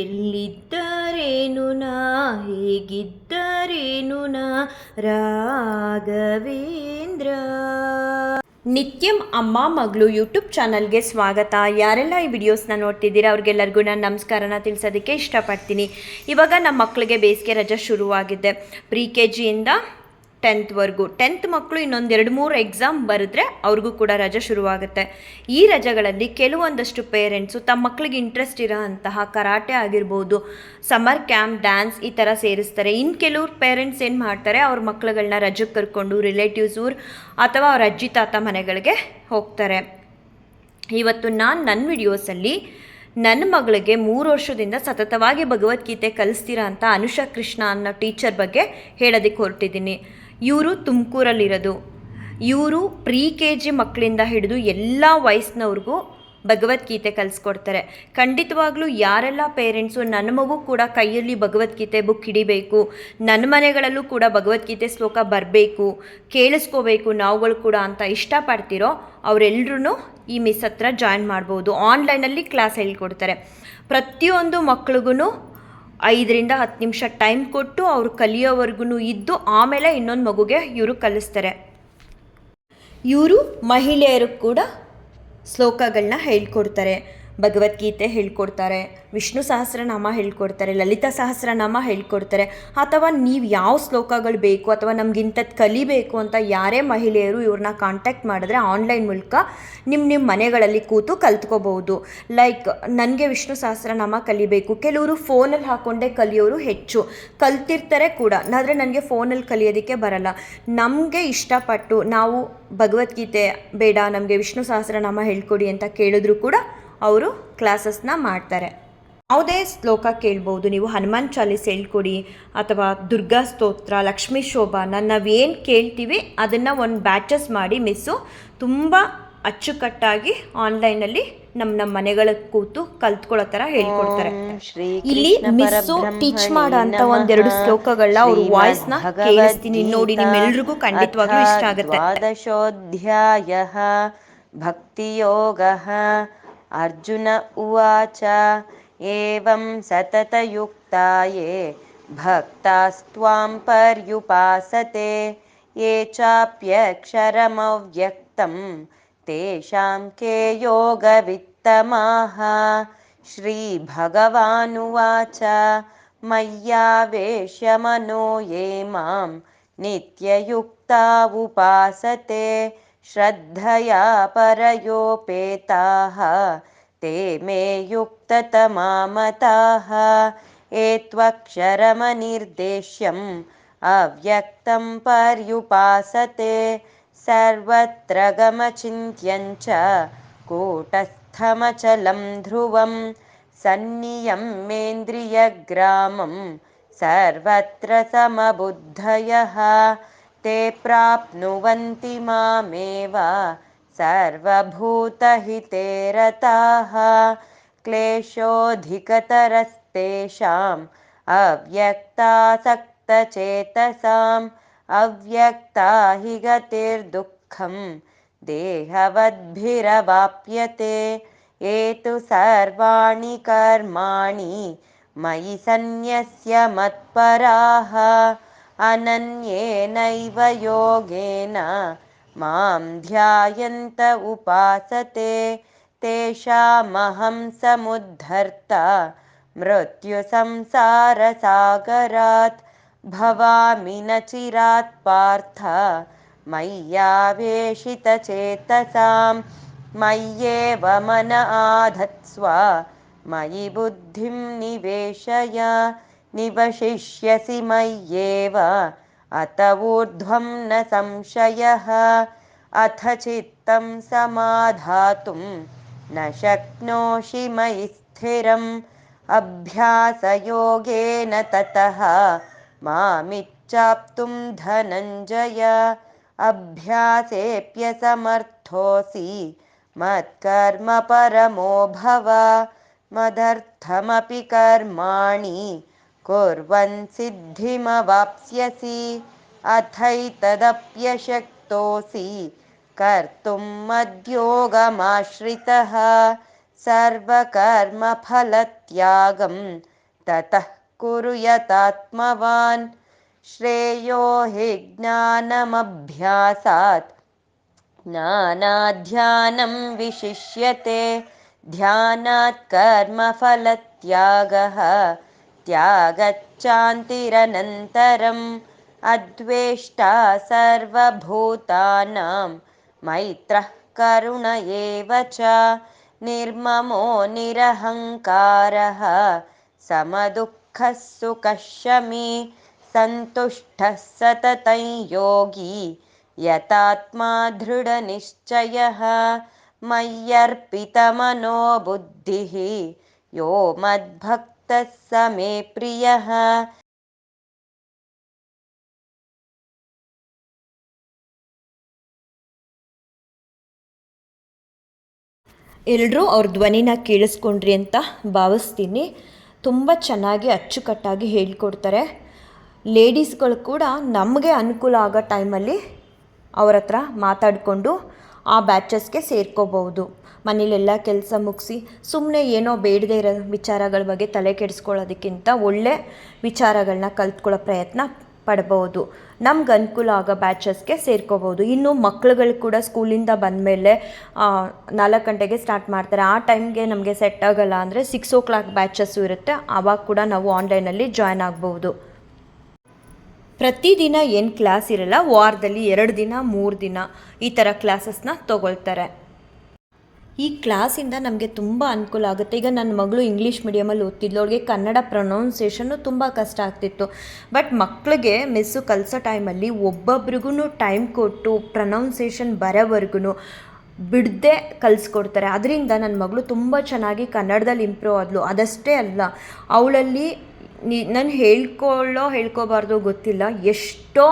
ಎಲ್ಲಿದ್ದರೇನು ನಾ, ಹೇಗಿದ್ದರೇನು ನಾ, ರಾಘವೇಂದ್ರ. ನಿತ್ಯಂ ಅಮ್ಮ ಮಗಳು ಯೂಟ್ಯೂಬ್ ಚಾನಲ್ಗೆ ಸ್ವಾಗತ. ಯಾರೆಲ್ಲ ಈ ವಿಡಿಯೋಸ್ನ ನೋಡ್ತಿದ್ದೀರಾ, ಅವ್ರಿಗೆಲ್ಲರಿಗೂ ನಾನು ನಮಸ್ಕಾರನ ತಿಳಿಸೋದಕ್ಕೆ ಇಷ್ಟಪಡ್ತೀನಿ. ಇವಾಗ ನಮ್ಮ ಮಕ್ಕಳಿಗೆ ಬೇಸಿಗೆ ರಜೆ ಶುರುವಾಗಿದೆ. ಪ್ರಿ ಕೆ ಜಿಯಿಂದ ಟೆಂತ್ವರೆಗೂ. ಟೆಂತ್ ಮಕ್ಕಳು ಇನ್ನೊಂದು ಎರಡು ಮೂರು ಎಕ್ಸಾಮ್ ಬರೆದ್ರೆ ಅವ್ರಿಗೂ ಕೂಡ ರಜೆ ಶುರುವಾಗುತ್ತೆ. ಈ ರಜೆಗಳಲ್ಲಿ ಕೆಲವೊಂದಷ್ಟು ಪೇರೆಂಟ್ಸು ತಮ್ಮ ಮಕ್ಕಳಿಗೆ ಇಂಟ್ರೆಸ್ಟ್ ಇರೋ ಅಂತಹ ಕರಾಟೆ ಆಗಿರ್ಬೋದು, ಸಮ್ಮರ್ ಕ್ಯಾಂಪ್, ಡ್ಯಾನ್ಸ್ ಈ ಥರ ಸೇರಿಸ್ತಾರೆ. ಇನ್ನು ಕೆಲವ್ರು ಪೇರೆಂಟ್ಸ್ ಏನು ಮಾಡ್ತಾರೆ, ಅವ್ರ ಮಕ್ಕಳುಗಳನ್ನ ರಜಕ್ಕೆ ಕರ್ಕೊಂಡು ರಿಲೇಟಿವ್ಸ್ ಊರು ಅಥವಾ ಅವ್ರ ಅಜ್ಜಿ, ತಾತ ಮನೆಗಳಿಗೆ ಹೋಗ್ತಾರೆ. ಇವತ್ತು ನಾನು ನನ್ನ ವಿಡಿಯೋಸಲ್ಲಿ ನನ್ನ ಮಗಳಿಗೆ ಮೂರು ವರ್ಷದಿಂದ ಸತತವಾಗಿ ಭಗವದ್ಗೀತೆ ಕಲಿಸ್ತೀರಾ ಅಂತ ಅನುಷಾ ಕೃಷ್ಣ ಅನ್ನೋ ಟೀಚರ್ ಬಗ್ಗೆ ಹೇಳೋದಕ್ಕೆ ಹೊರಟಿದ್ದೀನಿ. ಇವರು ತುಮಕೂರಲ್ಲಿರೋದು. ಇವರು ಪ್ರೀ ಕೆ ಜಿ ಮಕ್ಕಳಿಂದ ಹಿಡಿದು ಎಲ್ಲ ವಯಸ್ಸಿನವ್ರಿಗೂ ಭಗವದ್ಗೀತೆ ಕಲಿಸ್ಕೊಡ್ತಾರೆ. ಖಂಡಿತವಾಗ್ಲೂ ಯಾರೆಲ್ಲ ಪೇರೆಂಟ್ಸು ನನ್ನ ಮಗು ಕೂಡ ಕೈಯಲ್ಲಿ ಭಗವದ್ಗೀತೆ ಬುಕ್ ಹಿಡಿಬೇಕು, ನನ್ನ ಮನೆಗಳಲ್ಲೂ ಕೂಡ ಭಗವದ್ಗೀತೆ ಶ್ಲೋಕ ಬರಬೇಕು, ಕೇಳಿಸ್ಕೋಬೇಕು ನಾವುಗಳು ಕೂಡ ಅಂತ ಇಷ್ಟಪಡ್ತಿರೋ ಅವರೆಲ್ಲರೂ ಈ ಮಿಸ್ ಹತ್ರ ಜಾಯಿನ್ ಮಾಡ್ಬೋದು. ಆನ್ಲೈನಲ್ಲಿ ಕ್ಲಾಸ್ ಹೇಳ್ಕೊಡ್ತಾರೆ. ಪ್ರತಿಯೊಂದು ಮಕ್ಳಿಗೂ ಐದರಿಂದ ಹತ್ತು ನಿಮಿಷ ಟೈಮ್ ಕೊಟ್ಟು ಅವರು ಕಲಿಯೋವರೆಗೂ ಇದ್ದು ಆಮೇಲೆ ಇನ್ನೊಂದು ಮಗುಗೆ ಇವರು ಕಲಿಸ್ತಾರೆ. ಇವರು ಮಹಿಳೆಯರು ಕೂಡ ಶ್ಲೋಕಗಳನ್ನ ಹೇಳ್ಕೊಡ್ತಾರೆ. ಭಗವದ್ಗೀತೆ ಹೇಳ್ಕೊಡ್ತಾರೆ, ವಿಷ್ಣು ಸಹಸ್ರನಾಮ ಹೇಳ್ಕೊಡ್ತಾರೆ, ಲಲಿತಾ ಸಹಸ್ರನಾಮ ಹೇಳ್ಕೊಡ್ತಾರೆ. ಅಥವಾ ನೀವು ಯಾವ ಶ್ಲೋಕಗಳು ಬೇಕು ಅಥವಾ ನಮಗಿಂಥದ್ದು ಕಲಿಬೇಕು ಅಂತ ಯಾರೇ ಮಹಿಳೆಯರು ಇವ್ರನ್ನ ಕಾಂಟ್ಯಾಕ್ಟ್ ಮಾಡಿದ್ರೆ ಆನ್ಲೈನ್ ಮೂಲಕ ನಿಮ್ಮ ನಿಮ್ಮ ಮನೆಗಳಲ್ಲಿ ಕೂತು ಕಲ್ತ್ಕೋಬಹುದು. ಲೈಕ್ ನನಗೆ ವಿಷ್ಣು ಸಹಸ್ರನಾಮ ಕಲಿಬೇಕು. ಕೆಲವರು ಫೋನಲ್ಲಿ ಹಾಕ್ಕೊಂಡೇ ಕಲಿಯೋರು ಹೆಚ್ಚು. ಕಲ್ತಿರ್ತಾರೆ ಕೂಡ ಆದರೆ ನನಗೆ ಫೋನಲ್ಲಿ ಕಲಿಯೋದಕ್ಕೆ ಬರಲ್ಲ. ನಮಗೆ ಇಷ್ಟಪಟ್ಟು ನಾವು ಭಗವದ್ಗೀತೆ ಬೇಡ, ನಮಗೆ ವಿಷ್ಣು ಸಹಸ್ರನಾಮ ಹೇಳ್ಕೊಡಿ ಅಂತ ಕೇಳಿದ್ರು ಕೂಡ ಅವರು ಕ್ಲಾಸಸ್ನ ಮಾಡ್ತಾರೆ. ಯಾವುದೇ ಶ್ಲೋಕ ಕೇಳ್ಬೋದು ನೀವು ಹನುಮಾನ್ ಚಾಲೀಸ್ ಹೇಳ್ಕೊಡಿ ಅಥವಾ ದುರ್ಗಾ ಸ್ತೋತ್ರ ಲಕ್ಷ್ಮೀ ಶೋಭಾ ನಾವೇನು ಕೇಳ್ತೀವಿ ಅದನ್ನು ಒಂದು ಬ್ಯಾಚಸ್ ಮಾಡಿ ಮಿಸ್ಸು ತುಂಬ ಅಚ್ಚುಕಟ್ಟಾಗಿ ಆನ್ಲೈನಲ್ಲಿ ನಮ್ಮ ನಮ್ಮ ಮನೆಗಳ ಕೂತು ಕಲ್ತ್ಕೊಳ್ಳೋ ತರ ಹೇಳ್ಕೊಡ್ತಾರೆ. ಇಲ್ಲಿ ಮಿಸ್ಸು ಟೀಚ್ ಮಾಡೋ ಒಂದೆರಡು ಶ್ಲೋಕಗಳನ್ನ ಅವ್ರ ವಾಯ್ಸ್ನ ಕೇಳಿಸ್ತೀನಿ. ನೋಡಿ ನಿಮ್ಮೆಲ್ರಿಗೂ ಖಂಡಿತವಾಗ್ಲೂ ಇಷ್ಟ ಆಗುತ್ತೆ. ಭಕ್ತಿಯೋಗ अर्जुन उवाच एवं सततयुक्ता ये भक्तास्त्वां पर्युपासते ये चाप्यक्षरमव्यक्तं तेषां के योगवित्तमाः? श्रीभगवानुवाच मय्यावेश्य मनो ये मां नित्ययुक्ता उपासते श्रद्धया परयोपेताः ते मे युक्ततमामताः। एत्वक्षरमनिर्देश्यम् अव्यक्तं पर्युपासते सर्वत्र गमचिन्त्यं च कूटस्थमचलं ध्रुवं सन्नियम्येन्द्रियग्रामं सर्वत्र समबुद्धयः ते प्राप्नुवन्ति मामेव सर्वभूतहिते रताः। क्लेशोऽधिकतरस्तेषाम् अव्यक्तासक्तचेतसाम् अव्यक्ता हि गतिर्दुःखं देहवद्भिरवाप्यते। ये तु सर्वाणि कर्माणि मयि सन्न्यस्य मत्पराः अनन्येनैव योगेन मां ध्यायन्त उपासते तेषामहं समुद्धर्ता। मृत्युसंसारसागरात् भवामि न चिरात् पार्थ। मय्यावेशितचेतसां मय्येव मन आधत्स्व। मयि बुद्धिं निवेशय निवशिष्यसि मय्येव। अत ऊर्ध्वं न संशयः। अथ चित्तं समाधातुं न शक्नोषि मयि स्थिरम्। अभ्यासयोगेन ततः मामिच्छाप्तुं धनञ्जय। अभ्यासेऽप्यसमर्थोऽसि मत्कर्म परमो भव। मदर्थमपि कर्माणि कुर्वन् सिद्धिमवाप्स्यसि अथैतदप्यशक्तोऽसि। कर्तुं मद्योगमाश्रितः। सर्वकर्मफलत्यागं ततः कुरु यतात्मवान्। श्रेयो हि ज्ञानमभ्यासात्। ज्ञानाध्यानं विशिष्यते। ध्यानात् कर्मफलत्यागः त्यागच्चान्तिरनन्तरम् अद्वेष्टा सर्वभूतानां मैत्रः करुण एव च निर्ममो निरहङ्कारः समदुःखः सुखः शमी सन्तुष्टः सततं योगी यतात्मा दृढनिश्चयः मय्यर्पितमनो बुद्धिः यो मद्भक्तः स मे प्रियः ಎಲ್ಲರೂ ಅವ್ರ ಧ್ವನಿನ ಕೇಳಿಸ್ಕೊಂಡ್ರಿ ಅಂತ ಭಾವಿಸ್ತೀನಿ ತುಂಬ ಚೆನ್ನಾಗಿ ಅಚ್ಚುಕಟ್ಟಾಗಿ ಹೇಳ್ಕೊಡ್ತಾರೆ ಲೇಡೀಸ್ಗಳು ಕೂಡ ನಮಗೆ ಅನುಕೂಲ ಆಗೋ ಟೈಮಲ್ಲಿ ಅವ್ರ ಹತ್ರ ಮಾತಾಡಿಕೊಂಡು ಆ ಬ್ಯಾಚಸ್ಗೆ ಸೇರ್ಕೋಬಹುದು. ಮನೇಲೆಲ್ಲ ಕೆಲಸ ಮುಗಿಸಿ ಸುಮ್ಮನೆ ಏನೋ ಬೇಡದೇ ಇರೋ ವಿಚಾರಗಳ ಬಗ್ಗೆ ತಲೆ ಕೆಡಿಸ್ಕೊಳ್ಳೋದಕ್ಕಿಂತ ಒಳ್ಳೆ ವಿಚಾರಗಳನ್ನ ಕಲ್ತ್ಕೊಳ್ಳೋ ಪ್ರಯತ್ನ ಪಡ್ಬೋದು. ನಮ್ಗೆ ಅನುಕೂಲ ಆಗೋ ಬ್ಯಾಚಸ್ಗೆ ಸೇರ್ಕೋಬೋದು ಇನ್ನು ಮಕ್ಳುಗಳು ಕೂಡ ಸ್ಕೂಲಿಂದ ಬಂದಮೇಲೆ ನಾಲ್ಕು ಗಂಟೆಗೆ ಸ್ಟಾರ್ಟ್ ಮಾಡ್ತಾರೆ. ಆ ಟೈಮ್ಗೆ ನಮಗೆ ಸೆಟ್ ಆಗೋಲ್ಲ ಅಂದರೆ ಸಿಕ್ಸ್ ಓ ಕ್ಲಾಕ್ ಬ್ಯಾಚಸ್ಸು ಇರುತ್ತೆ. ಆವಾಗ ಕೂಡ ನಾವು ಆನ್ಲೈನಲ್ಲಿ ಜಾಯ್ನ್ ಆಗ್ಬೋದು ಪ್ರತಿದಿನ ಏನು ಕ್ಲಾಸ್ ಇರಲ್ಲ, ವಾರದಲ್ಲಿ ಎರಡು ದಿನ, ಮೂರು ದಿನ ಈ ಥರ ಕ್ಲಾಸಸ್ನ ತೊಗೊಳ್ತಾರೆ. ಈ ಕ್ಲಾಸಿಂದ ನಮಗೆ ತುಂಬ ಅನುಕೂಲ ಆಗುತ್ತೆ. ಈಗ ನನ್ನ ಮಗಳು ಇಂಗ್ಲೀಷ್ ಮೀಡಿಯಮಲ್ಲಿ ಓದ್ತಿದ್ಲು ಅವ್ರಿಗೆ ಕನ್ನಡ ಪ್ರೊನೌನ್ಸಿಯೇಷನ್ನು ತುಂಬ ಕಷ್ಟ ಆಗ್ತಿತ್ತು. ಬಟ್ ಮಕ್ಕಳಿಗೆ ಮಿಸ್ಸು ಕಲಿಸೋ ಟೈಮಲ್ಲಿ ಒಬ್ಬೊಬ್ರಿಗೂ ಟೈಮ್ ಕೊಟ್ಟು ಪ್ರೊನೌನ್ಸೇಷನ್ ಬರೋವರೆಗೂ ಬಿಡದೆ ಕಲಿಸ್ಕೊಡ್ತಾರೆ. ಅದರಿಂದ ನನ್ನ ಮಗಳು ತುಂಬ ಚೆನ್ನಾಗಿ ಕನ್ನಡದಲ್ಲಿ ಇಂಪ್ರೂವ್ ಆದಳು ಅದಷ್ಟೇ ಅಲ್ಲ, ಅವಳಲ್ಲಿ ನಾನು ಹೇಳ್ಕೊಳ್ಳೋ ಹೇಳ್ಕೋಬಾರ್ದು ಗೊತ್ತಿಲ್ಲ. ಎಷ್ಟೋ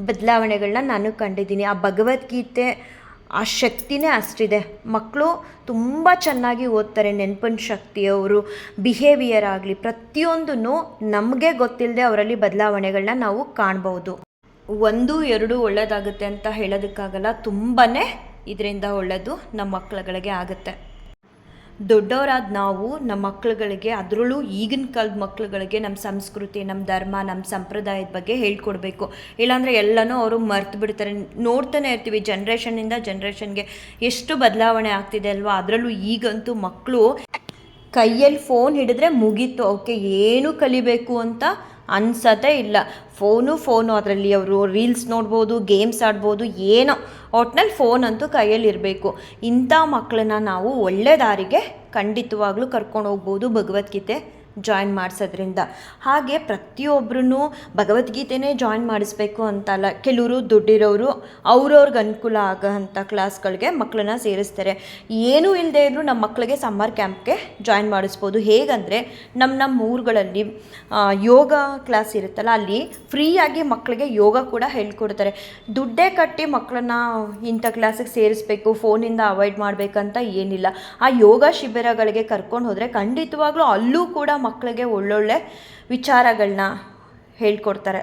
ಬದಲಾವಣೆಗಳನ್ನ ನಾನು ಕಂಡಿದ್ದೀನಿ. ಆ ಭಗವದ್ಗೀತೆ, ಆ ಶಕ್ತಿನೇ ಅಷ್ಟಿದೆ. ಮಕ್ಕಳು ತುಂಬ ಚೆನ್ನಾಗಿ ಓದ್ತಾರೆ. ನೆನಪಿನ ಶಕ್ತಿ ಅವರು ಬಿಹೇವಿಯರ್ ಆಗಲಿ ಪ್ರತಿಯೊಂದೂ ನಮಗೆ ಗೊತ್ತಿಲ್ಲದೆ ಅವರಲ್ಲಿ ಬದಲಾವಣೆಗಳನ್ನ ನಾವು ಕಾಣ್ಬೋದು. ಒಂದು ಎರಡು ಒಳ್ಳೆಯದಾಗುತ್ತೆ ಅಂತ ಹೇಳೋದಕ್ಕಾಗಲ್ಲ. ತುಂಬಾ ಇದರಿಂದ ಒಳ್ಳೆಯದು ನಮ್ಮ ಮಕ್ಕಳುಗಳಿಗೆ ಆಗುತ್ತೆ. ದೊಡ್ಡವರಾದ ನಾವು ನಮ್ಮ ಮಕ್ಳುಗಳಿಗೆ, ಅದರಲ್ಲೂ ಈಗಿನ ಕಾಲದ ಮಕ್ಳುಗಳಿಗೆ ನಮ್ಮ ಸಂಸ್ಕೃತಿ ನಮ್ಮ ಧರ್ಮ ನಮ್ಮ ಸಂಪ್ರದಾಯದ ಬಗ್ಗೆ ಹೇಳ್ಕೊಡ್ಬೇಕು. ಇಲ್ಲಾಂದರೆ ಎಲ್ಲನೂ ಅವರು ಮರ್ತು ಬಿಡ್ತಾರೆ. ನೋಡ್ತಾನೆ ಇರ್ತೀವಿ ಜನ್ರೇಷನ್ನಿಂದ ಜನ್ರೇಷನ್ಗೆ ಎಷ್ಟು ಬದಲಾವಣೆ ಆಗ್ತಿದೆ ಅಲ್ವಾ? ಅದರಲ್ಲೂ ಈಗಂತೂ ಮಕ್ಕಳು ಕೈಯಲ್ಲಿ ಫೋನ್ ಹಿಡಿದ್ರೆ ಮುಗೀತು. ಅವಕ್ಕೆ ಏನು ಕಲಿಬೇಕು ಅಂತ ಅನ್ಸೋದೇ ಇಲ್ಲ. ಫೋನು ಫೋನು, ಅದರಲ್ಲಿ ಅವರು ರೀಲ್ಸ್ ನೋಡ್ಬೋದು ಗೇಮ್ಸ್ ಆಡ್ಬೋದು, ಏನೋ. ಒಟ್ನಲ್ಲಿ ಫೋನ್ ಅಂತೂ ಕೈಯಲ್ಲಿರಬೇಕು ಇಂಥ ಮಕ್ಕಳನ್ನ ನಾವು ಒಳ್ಳೆ ದಾರಿಗೆ ಖಂಡಿತವಾಗ್ಲೂ ಕರ್ಕೊಂಡು ಹೋಗ್ಬೋದು ಭಗವದ್ಗೀತೆ. ಜಾಯಿನ್ ಮಾಡಿಸೋದ್ರಿಂದ. ಹಾಗೆ ಪ್ರತಿಯೊಬ್ಬರೂ ಭಗವದ್ಗೀತೆನೇ ಜಾಯಿನ್ ಮಾಡಿಸ್ಬೇಕು ಅಂತಲ್ಲ. ಕೆಲವರು ದುಡ್ಡಿರೋರು ಅವ್ರವ್ರಿಗೆ ಅನುಕೂಲ ಆಗೋ ಅಂಥ ಕ್ಲಾಸ್ಗಳಿಗೆ ಮಕ್ಕಳನ್ನ ಸೇರಿಸ್ತಾರೆ. ಏನೂ ಇಲ್ಲದೆ ಇದ್ದರೂ ನಮ್ಮ ಮಕ್ಕಳಿಗೆ ಸಮ್ಮರ್ ಕ್ಯಾಂಪ್ಗೆ ಜಾಯಿನ್ ಮಾಡಿಸ್ಬೋದು. ಹೇಗಂದರೆ ನಮ್ಮ ನಮ್ಮ ಊರುಗಳಲ್ಲಿ ಯೋಗ ಕ್ಲಾಸ್ ಇರುತ್ತಲ್ಲ, ಅಲ್ಲಿ ಫ್ರೀಯಾಗಿ ಮಕ್ಕಳಿಗೆ ಯೋಗ ಕೂಡ ಹೇಳ್ಕೊಡ್ತಾರೆ. ದುಡ್ಡೇ ಕಟ್ಟಿ ಮಕ್ಕಳನ್ನ ಇಂಥ ಕ್ಲಾಸಿಗೆ ಸೇರಿಸ್ಬೇಕು ಫೋನಿಂದ ಅವಾಯ್ಡ್ ಮಾಡಬೇಕಂತ ಏನಿಲ್ಲ. ಆ ಯೋಗ ಶಿಬಿರಗಳಿಗೆ ಕರ್ಕೊಂಡು ಹೋದರೆ ಖಂಡಿತವಾಗ್ಲೂ ಅಲ್ಲೂ ಕೂಡ ಮಕ್ಕಳಿಗೆ ಒಳ್ಳೊಳ್ಳೆ ವಿಚಾರಗಳನ್ನ ಹೇಳ್ಕೊಡ್ತಾರೆ.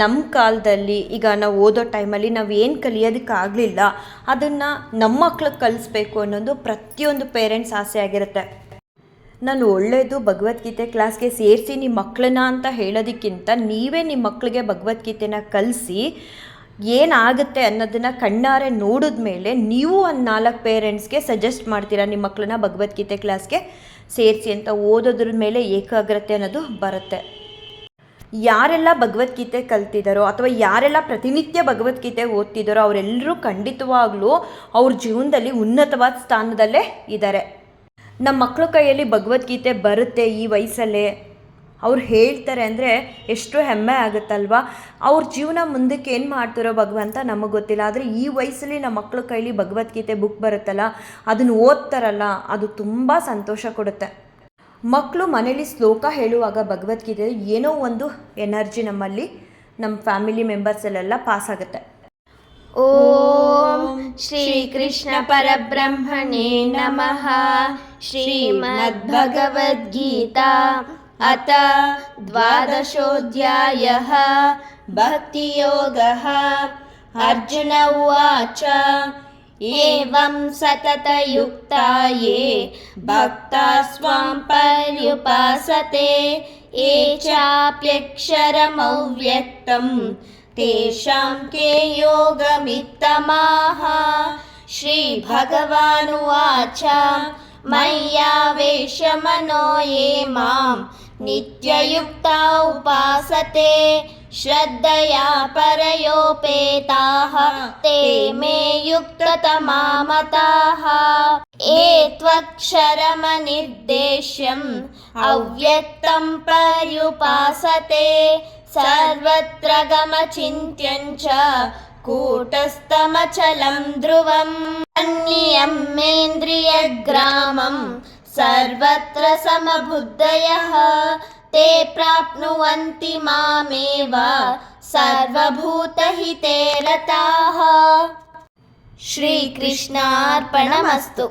ನಮ್ಮ ಕಾಲದಲ್ಲಿ ಈಗ ನಾವು ಓದೋ ಟೈಮಲ್ಲಿ ನಾವು ಏನು ಕಲಿಯೋದಕ್ಕಾಗಲಿಲ್ಲ ಅದನ್ನು ನಮ್ಮ ಮಕ್ಳಿಗೆ ಕಲಿಸ್ಬೇಕು ಅನ್ನೋದು ಪ್ರತಿಯೊಂದು ಪೇರೆಂಟ್ಸ್ ಆಸೆ ಆಗಿರುತ್ತೆ. ನಾನು ಒಳ್ಳೆಯದು ಭಗವದ್ಗೀತೆ ಕ್ಲಾಸ್ಗೆ ಸೇರಿಸಿ ನಿಮ್ಮ ಮಕ್ಕಳನ್ನ ಅಂತ ಹೇಳೋದಕ್ಕಿಂತ ನೀವೇ ನಿಮ್ಮ ಮಕ್ಕಳಿಗೆ ಭಗವದ್ಗೀತೆನ ಕಲಿಸಿ ಏನಾಗುತ್ತೆ ಅನ್ನೋದನ್ನು ಕಣ್ಣಾರೆ ನೋಡಿದ ಮೇಲೆ ನೀವು ಒಂದು ನಾಲ್ಕು ಪೇರೆಂಟ್ಸ್ಗೆ ಸಜೆಸ್ಟ್ ಮಾಡ್ತೀರಾ, ನಿಮ್ಮ ಮಕ್ಕಳನ್ನ ಭಗವದ್ಗೀತೆ ಕ್ಲಾಸ್ಗೆ ಸೇರಿಸಿ ಅಂತ ಓದೋದ್ರ ಮೇಲೆ ಏಕಾಗ್ರತೆ ಅನ್ನೋದು ಬರುತ್ತೆ. ಯಾರೆಲ್ಲ ಭಗವದ್ಗೀತೆ ಕಲ್ತಿದ್ದಾರೋ ಅಥವಾ ಯಾರೆಲ್ಲ ಪ್ರತಿನಿತ್ಯ ಭಗವದ್ಗೀತೆ ಓದ್ತಿದ್ದಾರೋ ಅವರೆಲ್ಲರೂ ಖಂಡಿತವಾಗ್ಲೂ ಅವ್ರ ಜೀವನದಲ್ಲಿ ಉನ್ನತವಾದ ಸ್ಥಾನದಲ್ಲೇ ಇದ್ದಾರೆ ನಮ್ಮ ಮಕ್ಕಳ ಕೈಯಲ್ಲಿ ಭಗವದ್ಗೀತೆ ಬರುತ್ತೆ ಈ ವಯಸ್ಸಲ್ಲೇ. ಅವ್ರು ಹೇಳ್ತಾರೆ ಅಂದರೆ ಎಷ್ಟು ಹೆಮ್ಮೆ ಆಗುತ್ತಲ್ವಾ? ಅವ್ರ ಜೀವನ ಮುಂದಕ್ಕೆ ಏನು ಮಾಡ್ತಾರೋ ಭಗವಂತ ನಮಗೆ ಗೊತ್ತಿಲ್ಲ. ಆದರೆ ಈ ವಯಸ್ಸಲ್ಲಿ ನಮ್ಮ ಮಕ್ಕಳ ಕೈಲಿ ಭಗವದ್ಗೀತೆ ಬುಕ್ ಬರುತ್ತಲ್ಲ ಅದನ್ನು ಓದ್ತಾರಲ್ಲ, ಅದು ತುಂಬ ಸಂತೋಷ ಕೊಡುತ್ತೆ. ಮಕ್ಕಳು ಮನೇಲಿ ಶ್ಲೋಕ ಹೇಳುವಾಗ ಭಗವದ್ಗೀತೆ ಏನೋ ಒಂದು ಎನರ್ಜಿ ನಮ್ಮಲ್ಲಿ ನಮ್ಮ ಫ್ಯಾಮಿಲಿ ಮೆಂಬರ್ಸಲ್ಲೆಲ್ಲ ಪಾಸ್ ಆಗುತ್ತೆ. ಓಂ ಶ್ರೀ ಕೃಷ್ಣ ಪರಬ್ರಹ್ಮಣೇ ನಮಃ. ಶ್ರೀಮದ್ಭಗವದ್ಗೀತಾ अथ द्वादशोऽध्यायः भक्तियोगः। अर्जुन उवाच एवं सततयुक्ता ये भक्ता स्वां पर्युपासते ये चाप्यक्षरमव्यक्तं तेषां के योगमित्तमाः। श्रीभगवानुवाच मय्यावेशमनो ये मां नित्ययुक्ता उपासते श्रद्धया परयोपेताः ते मे युक्ततमा मताः ये त्वक्षरमनिर्देश्यम् अव्यक्तं पर्युपासते सर्वत्र गमचिन्त्यं च कूटस्थमचलं ध्रुवम् अन्यमेन्द्रियग्रामं सर्वत्र समबुद्धयः ते प्राप्नुवन्ति मामेव सर्वभूतहिते रताः श्रीकृष्णार्पणमस्तु